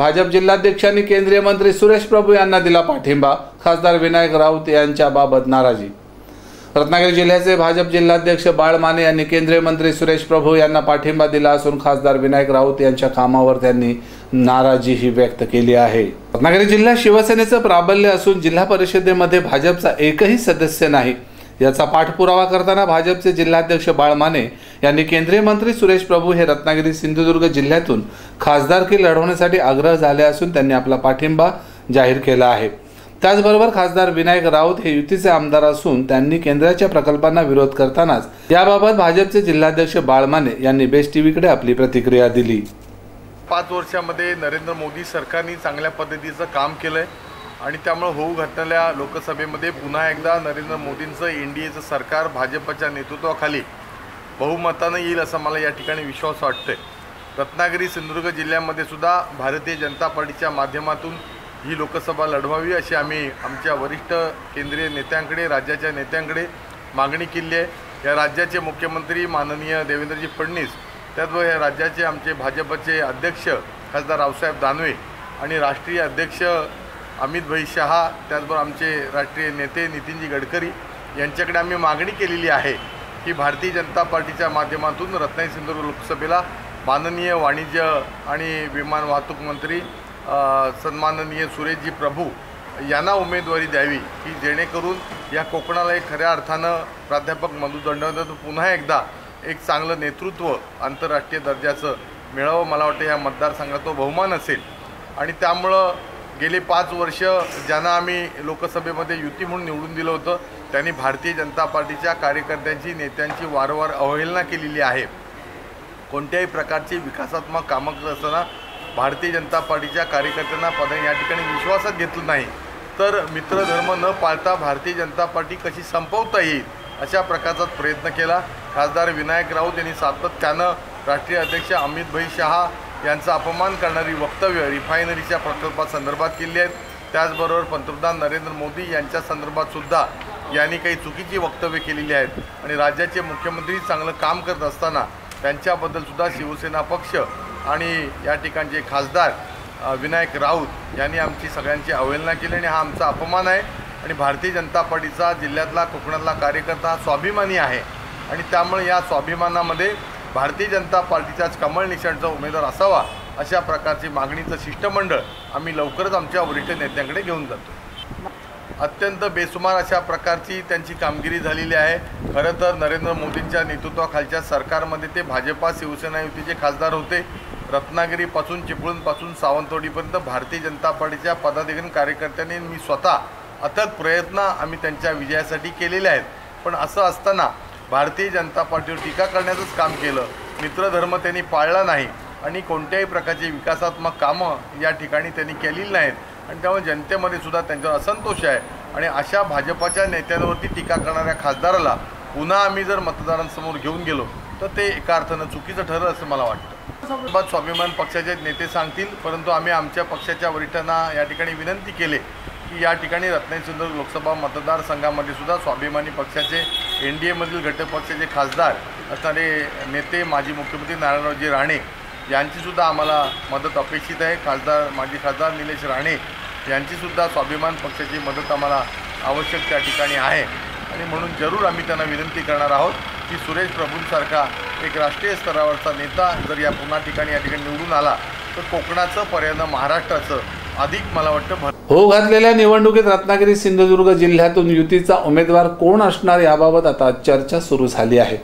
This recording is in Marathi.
भाजप जिल्हाध्यक्षांनी केंद्रीय मंत्री सुरेश प्रभू यांना दिला पाठिंबा. खासदार विनायक राऊत यांच्याबाबत नाराजी. रत्नागिरी जिल्ह्याचे भाजप जिल्हाध्यक्ष बाळ माने यांनी केंद्रीय मंत्री सुरेश प्रभू यांना पाठिंबा दिला असून खासदार विनायक राऊत यांच्या कामावर त्यांनी नाराजीही व्यक्त केली आहे. रत्नागिरी जिल्ह्यात शिवसेनेचं प्राबल्य असून जिल्हा परिषदेमध्ये भाजपचा एकही सदस्य नाही. याचा पाठपुरावा करताना भाजपचे जिल्हाध्यक्ष बाळ माने यांनी केंद्रीय मंत्री सुरेश प्रभू हे रत्नागिरी सिंधुदुर्ग जिल्ह्यातून खासदारकी लढवण्यासाठी आग्रह झाले असून त्यांनी आपला पाठिंबा जाहीर केला आहे. त्याचबरोबर खासदार विनायक राऊत हे युतीचे आमदार असून त्यांनी केंद्राच्या प्रकल्पांना विरोध करतानाच याबाबत भाजपचे जिल्हाध्यक्ष बाळ माने यांनी बेस्ट टीव्हीकडे आपली प्रतिक्रिया दिली. पाच वर्षामध्ये नरेंद्र मोदी सरकारने चांगल्या पद्धतीचं काम केलं आहे आणि त्यामुळे होऊ घातलेल्या लोकसभेमध्ये पुन्हा एकदा नरेंद्र मोदींचं एन डी एचं सरकार भाजपच्या नेतृत्वाखाली बहुमतानं येईल असा मला या ठिकाणी विश्वास वाटतोय. रत्नागिरी सिंधुदुर्ग जिल्ह्यामध्ये सुद्धा भारतीय जनता पार्टीच्या माध्यमातून ही लोकसभा लढवावी अशी आम्ही आमच्या वरिष्ठ केंद्रीय नेत्यांकडे राज्याच्या नेत्यांकडे मागणी केली आहे. या राज्याचे मुख्यमंत्री माननीय देवेंद्रजी फडणवीस त्याचबरोबर या राज्याचे आमचे भाजपचे अध्यक्ष खासदार रावसाहेब दानवे आणि राष्ट्रीय अध्यक्ष अमित भाई शहा त्याचबरोबर आमचे राष्ट्रीय नेते नितीनजी गडकरी यांच्याकडे आम्ही मागणी केलेली आहे की भारतीय जनता पार्टीच्या माध्यमातून रत्नागिरी सिंधुदुर्ग लोकसभेला माननीय वाणिज्य आणि विमान वाहतूक मंत्री सन्माननीय सुरेशजी प्रभू यांना उमेदवारी द्यावी की जेणेकरून या कोकणाला एक खऱ्या अर्थानं प्राध्यापक मधु दंडवत पुन्हा एकदा एक चांगलं नेतृत्व आंतरराष्ट्रीय दर्जाचं मिळावं मला वाटतं या मतदारसंघात तो बहुमान असेल. आणि त्यामुळं गेले पाच वर्ष ज्यांना आम्ही लोकसभेमध्ये युती म्हणून निवडून दिलं होतं त्यांनी भारतीय जनता पार्टीच्या कार्यकर्त्यांची नेत्यांची वारंवार अवहेलना केलेली आहे. कोणत्याही प्रकारची विकासात्मक कामं करत असताना भारतीय जनता पार्टीच्या कार्यकर्त्यांना पद या ठिकाणी विश्वासात घेतलं नाही. तर मित्रधर्म न पाळता भारतीय जनता पार्टी कशी संपवता येईल अशा प्रकारचा प्रयत्न केला. खासदार विनायक राऊत यांनी सातत्यानं राष्ट्रीय अध्यक्ष अमित भाई शहा यांचा अपमान करणारी वक्तव्य रिफायनरीच्या प्रकल्पासंदर्भात केली आहेत. त्याचबरोबर पंतप्रधान नरेंद्र मोदी यांच्या संदर्भातसुद्धा यांनी काही चुकीची वक्तव्य केलेली आहेत. आणि राज्याचे मुख्यमंत्री चांगलं काम करत असताना त्यांच्याबद्दलसुद्धा शिवसेना पक्ष आणि या ठिकाणचे खासदार विनायक राऊत यांनी आमची सगळ्यांची अवहेलना केली आणि हा आमचा अपमान आहे. आणि भारतीय जनता पार्टीचा जिल्ह्यातला कोकणातला कार्यकर्ता हा स्वाभिमानी आहे. आणि त्यामुळे या स्वाभिमानामध्ये भारतीय जनता पार्टीच्याच कमळ निशाणचा उमेदवार असावा अशा प्रकारची मागणीचं शिष्टमंडळ आम्ही लवकरच आमच्या वरिष्ठ नेत्यांकडे घेऊन जातो. अत्यंत बेसुमार अशा प्रकारची त्यांची कामगिरी झालेली आहे. खरं तर नरेंद्र मोदींच्या नेतृत्वाखालच्या सरकारमध्ये ते भाजपा शिवसेना युतीचे खासदार होते. रत्नागिरीपासून चिपळूणपासून सावंतवाडीपर्यंत भारतीय जनता पार्टीच्या पदाधिकारी कार्यकर्त्यांनी मी स्वतः अथक प्रयत्न आम्ही त्यांच्या विजयासाठी केलेले आहेत. पण असं असताना भारतीय जनता पार्टीवर टीका करण्याचंच काम केलं. मित्रधर्म त्यांनी पाळला नाही आणि कोणत्याही प्रकारची विकासात्मक कामं या ठिकाणी त्यांनी केलेली नाहीत. आणि त्यामुळे जनतेमध्ये सुद्धा त्यांच्यावर असंतोष आहे. आणि अशा भाजपाच्या नेत्यांवरती टीका करणाऱ्या खासदाराला पुन्हा आम्ही जर मतदारांसमोर घेऊन गेलो तर ते एका अर्थानं चुकीचं ठरलं असं मला वाटतं. संदर्भात स्वाभिमान पक्षाचे नेते सांगतील परंतु आम्ही आमच्या पक्षाच्या वरिष्ठांना या ठिकाणी विनंती केले की या ठिकाणी रत्नागिरी लोकसभा मतदारसंघामध्ये सुद्धा स्वाभिमानी पक्षाचे एन डी एमधील घटकपक्षाचे खासदार असणारे नेते माजी मुख्यमंत्री नारायणरावजी राणे यांचीसुद्धा आम्हाला मदत अपेक्षित आहे. खासदार माजी खासदार निलेश राणे यांचीसुद्धा स्वाभिमान पक्षाची मदत आम्हाला आवश्यक त्या ठिकाणी आहे. आणि म्हणून जरूर आम्ही त्यांना विनंती करणार आहोत की सुरेश प्रभूंसारखा एक राष्ट्रीय स्तरावरचा नेता जर या पुन्हा ठिकाणी या ठिकाणी निवडून आला तर कोकणाचं पर्यायनं महाराष्ट्राचं अधिक मला वाटतं हो घातलेल्या निवडणुकीत रत्नागिरी सिंधुदुर्ग जिल्ह्यातून युतीचा उमेदवार कोण असणार याबाबत आता चर्चा सुरू झाली आहे.